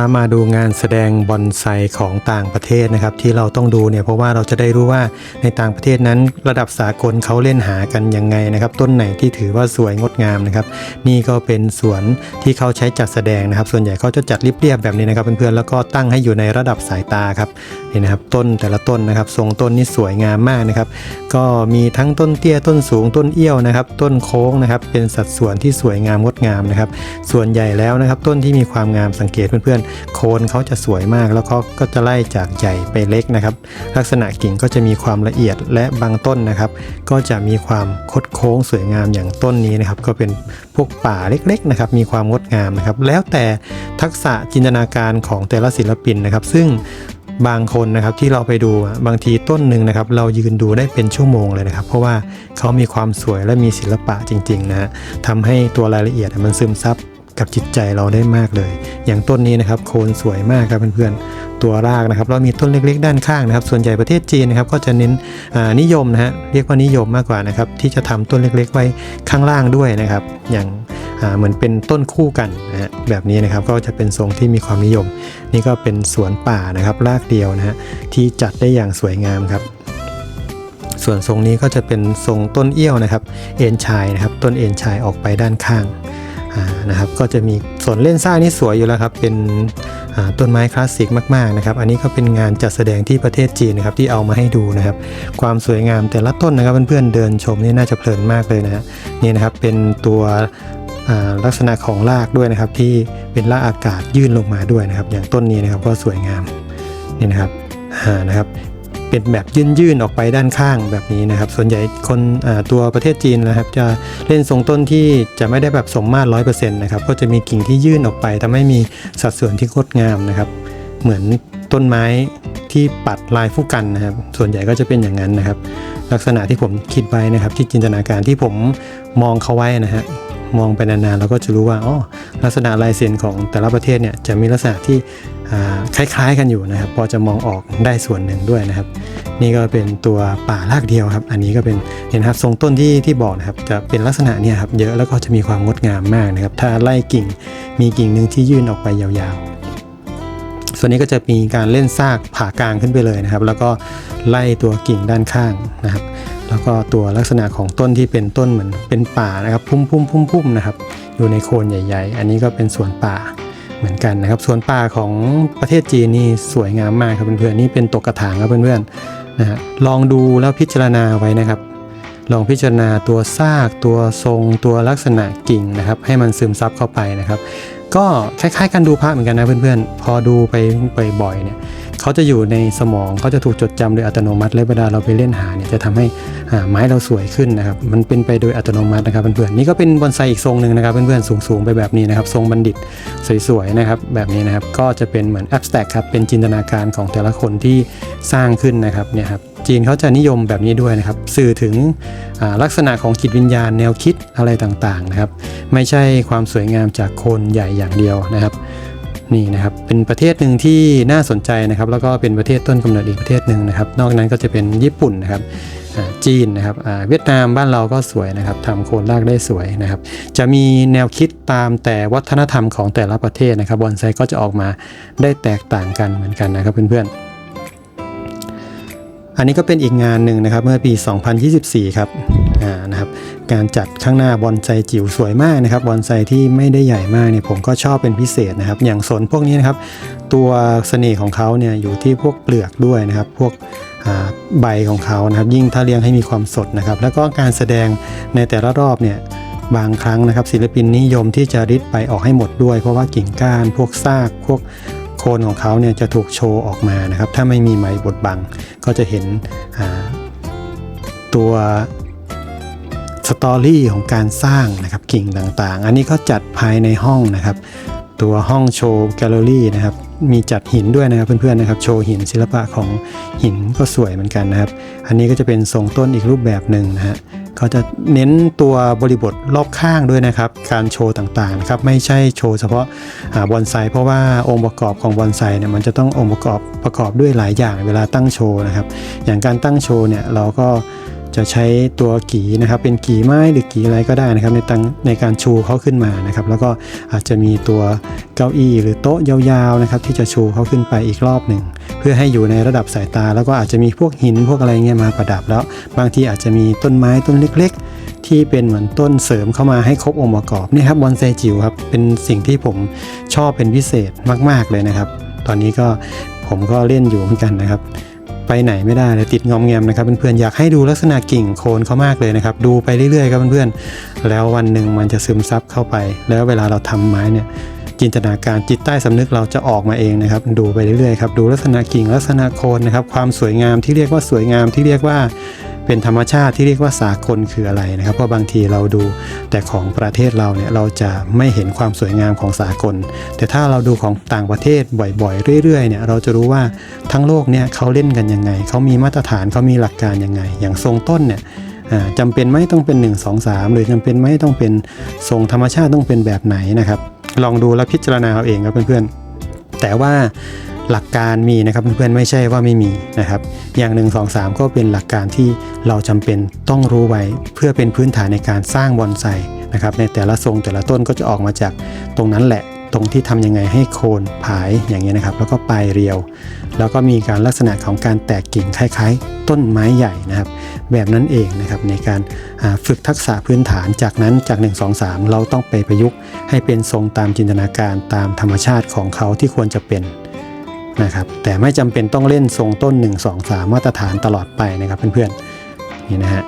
ามาดูงานแสดงบอนไซของต่างประเทศนะครับ ที่เราต้องดูเนี่ยเพราะว่าเราจะได้รู้ว่าในต่างประเทศนั้น ระดับสากลเขาเล่นหากันยังไงนะครับ ต้นไหนที่ถือว่าสวยงดงามนะครับ นี่ก็เป็นสวนที่เขาใช้จัดแสดงนะครับ ส่วนใหญ่เขาจะจัดเรียบๆแบบนี้นะครับเพื่อนๆแล้วก็ตั้งให้อยู่ในระดับสายตาครับนี่นะครับ ต้นแต่ละต้นนะครับทรงต้นนี่สวยงามมากนะครับ ก็มีทั้งต้นเตี้ยต้นสูงต้นเอี้ยวนะครับ ต้นโค้งนะครับเป็นสัดส่วนที่สวยงามงดงามนะครับ ส่วนใหญ่แล้วนะครับ ต้นที่มีความงามสังเกตเพื่อนๆโคนเขาจะสวยมาก แล้วเขาก็จะไล่จากใหญ่ไปเล็กนะครับ ลักษณะกิ่งก็จะมีความละเอียดและบางต้นนะครับ ก็จะมีความคดโค้งสวยงามอย่างต้นนี้นะครับ ก็เป็นพวกป่าเล็กๆนะครับ มีความงดงามนะครับ แล้วแต่ทักษะจินตนาการของแต่ละศิลปินนะครับ ซึ่งบางคนนะครับที่เราไปดูบางทีต้นหนึ่งนะครับ เรายืนดูได้เป็นชั่วโมงเลยนะครับ เพราะว่าเขามีความสวยและมีศิลปะจริงๆนะฮะทำให้ตัวรายละเอียดมันซึมซับ กับจิตใจเราได้มากเลย อย่างต้นนี้นะครับโคนสวยมากครับเพื่อนๆตัวรากนะครับแล้วมีต้นเล็กๆ ด้านข้างนะครับ ส่วนใหญ่ประเทศจีนนะครับก็จะเน้นนิยมนะฮะเรียกว่านิยมมากกว่านะครับที่จะทำต้นเล็กๆ ไว้ข้างล่างด้วยนะครับ อย่างเหมือนเป็นต้นคู่กันนะฮะแบบนี้นะครับก็จะเป็นทรงที่มีความนิยม นี่ก็เป็นสวนป่านะครับรากเดียวนะฮะที่จัดได้อย่างสวยงามครับส่วนทรงนี้ก็จะเป็นทรงต้นเอี้ยวนะครับ เอ็นชายนะครับ ต้นเอ็นชายออกไปด้านข้าง นะครับ ก็จะมีส่วนเล่นซ่ากนี่สวยอยู่แล้วครับ เป็นต้นไม้คลาสสิกมากๆนะครับ อันนี้ก็เป็นงานจัดแสดงที่ประเทศจีนนะครับที่เอามาให้ดูนะครับ ความสวยงามแต่ละต้นนะครับเพื่อนๆเดินชมนี่น่าจะเพลินมากเลยนะนี่นะครับเป็นตัวลักษณะของรากด้วยนะครับ ที่เป็นรากอากาศยื่นลงมาด้วยนะครับ อย่างต้นนี้นะครับก็สวยงามนี่นะครับอ่านะครับ เป็นแบบยื่นๆออกไปด้านข้างแบบนี้นะครับ ส่วนใหญ่คนตัวประเทศจีนนะครับ จะเล่นทรงต้นที่จะไม่ได้แบบสมมาตรร้อยเปอร์เซ็นต์นะครับ ก็จะมีกิ่งที่ยื่นออกไปทำให้มีสัดส่วนที่งดงามนะครับ เหมือนต้นไม้ที่ปัดลายผู้กันนะครับ ส่วนใหญ่ก็จะเป็นอย่างนั้นนะครับ ลักษณะที่ผมคิดไว้นะครับ ที่จินตนาการที่ผมมองเขาไว้นะฮะ มองไปนานๆเราก็จะรู้ว่าอ๋อลักษณะลายเซ็นของแต่ละประเทศเนี่ยจะมีลักษณะที่คล้ายๆกันอยู่นะครับ พอจะมองออกได้ส่วนหนึ่งด้วยนะครับ นี่ก็เป็นตัวป่ารากเดียวครับ อันนี้ก็เป็นเห็นครับทรงต้นที่ที่บอกนะครับจะเป็นลักษณะเนี่ยครับเยอะแล้วก็จะมีความงดงามมากนะครับ ถ้าไล่กิ่งมีกิ่งหนึ่งที่ยื่นออกไปยาวๆส่วนนี้ก็จะมีการเล่นซากผ่ากลางขึ้นไปเลยนะครับ แล้วก็ไล่ตัวกิ่งด้านข้างนะครับ แล้วก็ตัวลักษณะของต้นที่เป็นต้นเหมือนเป็นป่านะครับพุ่มพุ่มพุ่มพุ่มนะครับอยู่ในโคนใหญ่ ๆ อันนี้ก็เป็นสวนป่าเหมือนกันนะครับสวนป่าของประเทศจีนนี่สวยงามมากครับเพื่อนๆนี่เป็นตกกระถางครับเพื่อนๆนะฮะลองดูแล้วพิจารณาไว้นะครับ ลองพิจารณาตัวซากตัวทรงตัวลักษณะกิ่งนะครับ ให้มันซึมซับเข้าไปนะครับ ก็คล้ายๆ กันดูพระเหมือนกันนะเพื่อนๆ พอดูไปบ่อยๆเนี่ย เขาจะอยู่ในสมองเขาจะถูกจดจำโดยอัตโนมัติ และเวลาเราไปเล่นหาเนี่ยจะทำให้ไม้เราสวยขึ้นนะครับมันเป็นไปโดยอัตโนมัตินะครับเพื่อนๆนี่ก็เป็นบอนไซอีกทรงหนึ่งนะครับเพื่อนๆสูงๆไปแบบนี้นะครับทรงบัณฑิตสวยๆนะครับแบบนี้นะครับก็จะเป็นเหมือน abstract ครับเป็นจินตนาการของแต่ละคนที่สร้างขึ้นนะครับเนี่ยครับจีนเขาจะนิยมแบบนี้ด้วยนะครับสื่อถึงลักษณะของจิตวิญญาณแนวคิดอะไรต่างๆนะครับไม่ใช่ความสวยงามจากคนใหญ่อย่างเดียวนะครับ นี่นะครับเป็นประเทศหนึ่งที่น่าสนใจนะครับ แล้วก็เป็นประเทศต้นกำเนิดอีกประเทศหนึ่งนะครับ นอกนั้นก็จะเป็นญี่ปุ่นนะครับจีนนะครับเวียดนามบ้านเราก็สวยนะครับทำโคนรากได้สวยนะครับ จะมีแนวคิดตามแต่วัฒนธรรมของแต่ละประเทศนะครับบอนไซก็จะออกมาได้แตกต่างกันเหมือนกันนะครับเพื่อนๆอันนี้ก็เป็นอีกงานหนึ่งนะครับเมื่อปี 2024 ครับอ่า นะครับการจัดข้างหน้าบอนไซจิ๋วสวยมากนะครับบอนไซที่ไม่ได้ใหญ่มากเนี่ยผมก็ชอบเป็นพิเศษนะครับ อย่างสนพวกนี้นะครับ ตัวเสน่ห์ของเขาเนี่ยอยู่ที่พวกเปลือกด้วยนะครับ พวกใบของเขานะครับ ยิ่งถ้าเลี้ยงให้มีความสดนะครับ แล้วก็การแสดงในแต่ละรอบเนี่ยบางครั้งนะครับ ศิลปินนิยมที่จะริดใบออกให้หมดด้วย เพราะว่ากิ่งก้าน พวกซากพวกโคนของเขาเนี่ยจะถูกโชว์ออกมานะครับ ถ้าไม่มีไม้บดบังก็จะเห็นตัว สตอรี่ของการสร้างนะครับกิ่งต่างๆ อันนี้เขาจัดภายในห้องนะครับ ตัวห้องโชว์แกลเลอรี่นะครับ มีจัดหินด้วยนะครับเพื่อนๆนะครับ โชว์หินศิลปะของหินก็สวยเหมือนกันนะครับ อันนี้ก็จะเป็นทรงต้นอีกรูปแบบหนึ่งนะฮะเขาจะเน้นตัวบริบทรอบข้างด้วยนะครับ การโชว์ต่างๆนะครับ ไม่ใช่โชว์เฉพาะอาบอนไซเพราะว่าองค์ประกอบของบอนไซเนี่ยมันจะต้ององค์ประกอบประกอบด้วยหลายอย่างเวลาตั้งโชว์นะครับ อย่างการตั้งโชว์เนี่ยเราก็ จะใช้ตัวกีนะครับ เป็นกีไม้หรือกีอะไรก็ได้นะครับ ในตังในการชูเขาขึ้นมานะครับ แล้วก็อาจจะมีตัวเก้าอี้หรือโต๊ะยาวๆนะครับ ที่จะชูเขาขึ้นไปอีกรอบหนึ่งเพื่อให้อยู่ในระดับสายตา แล้วก็อาจจะมีพวกหินพวกอะไรเงี้ยมาประดับแล้ว บางทีอาจจะมีต้นไม้ต้นเล็ก ๆ ที่เป็นเหมือนต้นเสริมเข้ามาให้ครบองค์ประกอบนี่ครับบอนไซจิ๋วครับเป็นสิ่งที่ผมชอบเป็นพิเศษมาก ๆเลยนะครับ ตอนนี้ก็ผมก็เล่นอยู่เหมือนกันนะครับ ไปไหนไม่ได้เลยติดงอมแงมนะครับเพื่อนๆอยากให้ดูลักษณะกิ่งโคนเขามากเลยนะครับ ดูไปเรื่อยๆครับเพื่อนๆแล้ววันหนึ่งมันจะซึมซับเข้าไป แล้วเวลาเราทำไม้เนี่ยจินตนาการจิตใต้สำนึกเราจะออกมาเองนะครับ ดูไปเรื่อยๆครับดูลักษณะกิ่งลักษณะโคนนะครับ ความสวยงามที่เรียกว่าสวยงามที่เรียกว่า เป็นธรรมชาติที่เรียกว่าสากลคืออะไรนะครับ เพราะบางทีเราดูแต่ของประเทศเราเนี่ยเราจะไม่เห็นความสวยงามของสากล แต่ถ้าเราดูของต่างประเทศบ่อยๆ เรื่อยๆเนี่ยเราจะรู้ว่าทั้งโลกเนี่ยเขาเล่นกันยังไงเขามีมาตรฐานเขามีหลักการยังไง อย่างทรงต้นเนี่ยจำเป็นไหมต้องเป็น 1 2 3 หรือจำเป็นไหมต้องเป็นทรงธรรมชาติต้องเป็นแบบไหนนะครับ ลองดูและพิจารณาเอาเองครับเพื่อนๆแต่ว่า หลักการมีนะครับเพื่อนๆไม่ใช่ว่าไม่มีนะครับ อย่าง 1 2 3 ก็เป็นหลักการที่เราจำเป็นต้องรู้ไว้เพื่อเป็นพื้นฐานในการสร้างบอนไซนะครับในแต่ละทรงแต่ละต้นก็จะออกมาจากตรงนั้นแหละตรงที่ทำยังไงให้โคนผายอย่างนี้ยนะครับ แล้วก็ปลายเรียว แล้วก็มีการลักษณะของการแตกกิ่งคล้ายๆ ต้นไม้ใหญ่นะครับ แบบนั้นเองนะครับในการฝึกทักษะพื้นฐานจากนั้นจาก 1 2 3 เราต้องไปประยุกต์ให้เป็นทรงตามจินตนาการตามธรรมชาติของเขาที่ควรจะเป็น นะครับแต่ไม่จำเป็นต้องเล่นทรงต้น 1 2 3 มาตรฐานตลอดไปนะครับเพื่อนๆนี่นะฮะ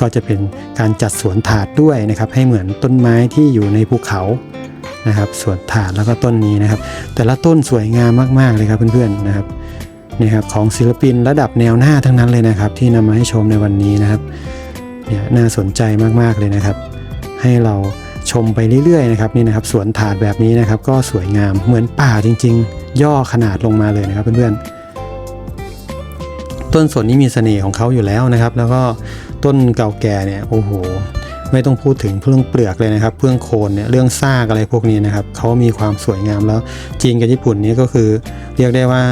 ก็จะเป็นการจัดสวนถาดด้วยนะครับให้เหมือนต้นไม้ที่อยู่ในภูเขานะครับสวนถาดแล้วก็ต้นนี้นะครับ แต่ละต้นสวยงามมากๆเลยครับเพื่อนๆนะครับนี่ครับของศิลปินระดับแนวหน้าทั้งนั้นเลยนะครับ ที่นำมาให้ชมในวันนี้นะครับเนี่ยน่าสนใจมากๆเลยนะครับ ให้เรา ชมไปเรื่อยๆนะครับนี่นะครับสวนถาดแบบนี้นะครับ ก็สวยงามเหมือนป่าจริง ๆ ย่อขนาดลงมาเลยนะครับเพื่อนๆต้นสนนี้มีเสน่ห์ของเขาอยู่แล้วนะครับ แล้วก็ต้นเก่าแก่เนี่ยโอ้โหไม่ต้องพูดถึงเรื่องเปลือกเลยนะครับเรื่องโคนเนี่ยเรื่องซากอะไรพวกนี้นะครับเขามีความสวยงามแล้วจีนกับญี่ปุ่นนี่ก็คือ เรียกได้ว่า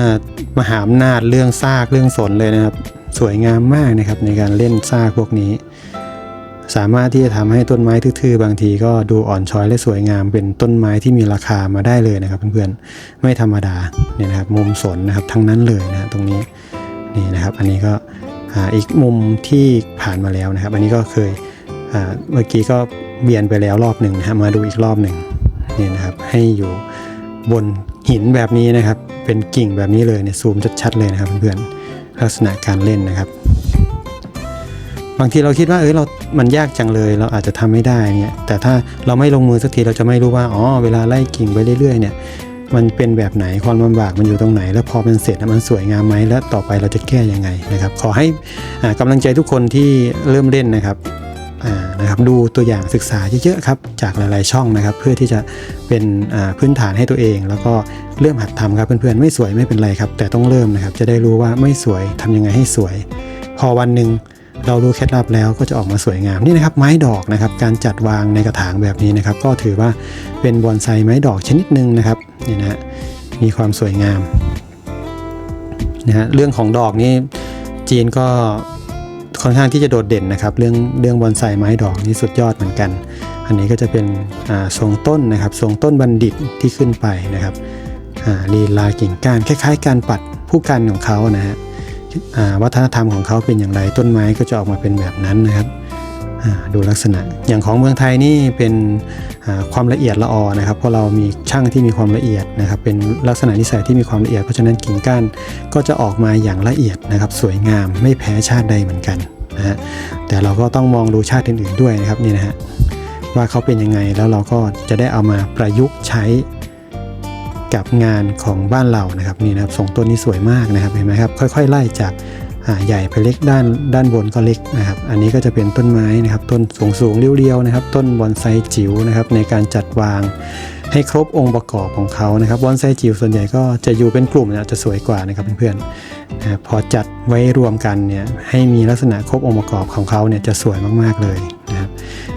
มหาอำนาจเรื่องซากเรื่องสนเลยนะครับ สวยงามมากนะครับในการเล่นซากพวกนี้ สามารถที่จะทำให้ต้นไม้ทื่อๆ บางทีก็ดูอ่อนช้อยและสวยงาม เป็นต้นไม้ที่มีราคามาได้เลยนะครับ เพื่อนๆไม่ธรรมดาเนี่ยนะครับมุมสนนะครับทั้งนั้นเลยนะฮะตรงนี้นี่นะครับ อันนี้ก็อ่าอีกมุมที่ผ่านมาแล้วนะครับ อันนี้ก็เคยอ่าเมื่อกี้ก็เวียนไปแล้วรอบหนึ่งนะฮะมาดูอีกรอบหนึ่งนี่นะครับให้อยู่บนหินแบบนี้นะครับ เป็นกิ่งแบบนี้เลยเนี่ยซูมชัดๆเลยนะครับเพื่อนๆลักษณะการเล่นนะครับ บางทีเราคิดว่าเออเรา มันยากจังเลย เราอาจจะทำไม่ได้เนี่ย แต่ถ้าเราไม่ลงมือสักทีเราจะไม่รู้ว่า อ๋อ เวลาไล่กิ่งไปเรื่อยๆ เนี่ย มันเป็นแบบไหน ความลำบากมันอยู่ตรงไหน แล้วพอมันเสร็จมันสวยงามไหม แล้วต่อไปเราจะแก้ยังไงนะครับ ขอให้อ่ากำลังใจทุกคนที่เริ่มเล่นนะครับนะครับดูตัวอย่างศึกษาเยอะๆครับจากหลายๆช่องนะครับ เพื่อที่จะเป็นพื้นฐานให้ตัวเอง แล้วก็เริ่มหัดทำครับเพื่อนๆไม่สวยไม่เป็นไรครับ แต่ต้องเริ่มนะครับ จะได้รู้ว่าไม่สวยทำยังไงให้สวย พอวันหนึ่ง เรารู้เคล็ดลับแล้วก็จะออกมาสวยงามนี่นะครับไม้ดอกนะครับการจัดวางในกระถางแบบนี้นะครับ ก็ถือว่าเป็นบอนไซไม้ดอกชนิดหนึ่งนะครับนี่นะมีความสวยงามนะฮะเรื่องของดอกนี่จีนก็ค่อนข้างที่จะโดดเด่นนะครับ เรื่องเรื่องบอนไซไม้ดอกนี่สุดยอดเหมือนกัน อันนี้ก็จะเป็นอ่าทรงต้นนะครับทรงต้นบัณฑิตที่ขึ้นไปนะครับอ่าลีลากิ่งก้านคล้าย ๆ การปัดผู้กันของเขานะฮะ วัฒนธรรมของเขาเป็นอย่างไรต้นไม้ก็จะออกมาเป็นแบบนั้นนะครับดูลักษณะอย่างของเมืองไทยนี่เป็นความละเอียดละออนะครับ เพราะเรามีช่างที่มีความละเอียดนะครับ เป็นลักษณะนิสัยที่มีความละเอียดเพราะฉะนั้นกิ่งก้านก็จะออกมาอย่างละเอียดนะครับ สวยงามไม่แพ้ชาติใดเหมือนกันนะฮะแต่เราก็ต้องมองดูชาติอื่นๆด้วยนะครับนี่นะฮะว่าเขาเป็นยังไงแล้วเราก็จะได้เอามาประยุกต์ใช้ กับงานของบ้านเรานะครับนี่นะครับทรงต้นนี้สวยมากนะครับเห็นไหมครับค่อย ๆ ไล่จากใหญ่ไปเล็กด้านด้านบนก็เล็กนะครับ อันนี้ก็จะเป็นต้นไม้นะครับ ต้นสูงสูงเรียวๆนะครับ ต้นบอนไซจิ๋วนะครับ ในการจัดวางให้ครบองค์ประกอบของเขานะครับบอนไซจิ๋วส่วนใหญ่ก็จะอยู่เป็นกลุ่มนี่ยจะสวยกว่านะครับเพื่อนๆนะพอจัดไว้รวมกันเนี่ยให้มีลักษณะครบองค์ประกอบของเขาเนี่ยจะสวยมากๆเลยนะครับ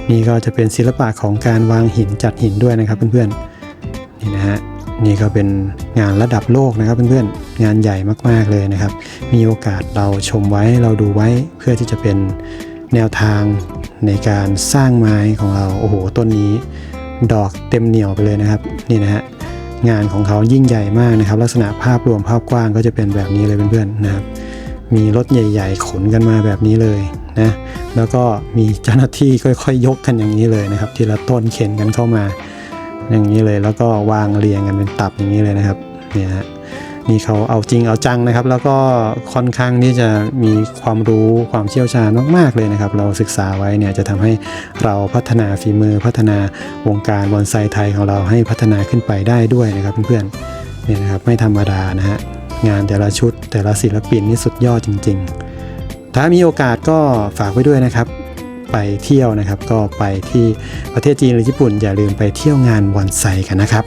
นี่ก็จะเป็นศิลปะของการวางหินจัดหินด้วยนะครับเพื่อนๆนี่นะฮะ นี่ก็เป็นงานระดับโลกนะครับเพื่อนๆ งานใหญ่มากๆเลยนะครับ มีโอกาสเราชมไว้เราดูไว้เพื่อที่จะเป็นแนวทางในการสร้างไม้ของเรา โอ้โห ต้นนี้ ดอกเต็มเหนียวไปเลยนะครับ นี่นะฮะ งานของเขายิ่งใหญ่มากนะครับ ลักษณะภาพรวมภาพกว้างก็จะเป็นแบบนี้เลยเพื่อนๆนะครับ มีรถใหญ่ ๆ ขนกันมาแบบนี้เลยนะ แล้วก็มีเจ้าหน้าที่ค่อยๆยกกันอย่างนี้เลยนะครับ ทีละต้นเข็นกันเข้ามา อย่างนี้เลยแล้วก็วางเรียงกันเป็นตับอย่างนี้เลยนะครับเนี่ยฮะนี่เขาเอาจริงเอาจังนะครับ แล้วก็ค่อนข้างที่จะมีความรู้ความเชี่ยวชาญมากๆเลยนะครับ เราศึกษาไว้เนี่ยจะทำให้เราพัฒนาฝีมือพัฒนาวงการบอนไซไทยของเราให้พัฒนาขึ้นไปได้ด้วยนะครับเพื่อนๆเนี่ยนะครับไม่ธรรมดานะฮะงานแต่ละชุดแต่ละศิลปินนี่สุดยอดจริง ๆ ถ้ามีโอกาสก็ฝากไว้ด้วยนะครับ ไปเที่ยวนะครับ ก็ไปที่ประเทศจีนหรือญี่ปุ่น อย่าลืมไปเที่ยวงานบอนไซกันนะครับ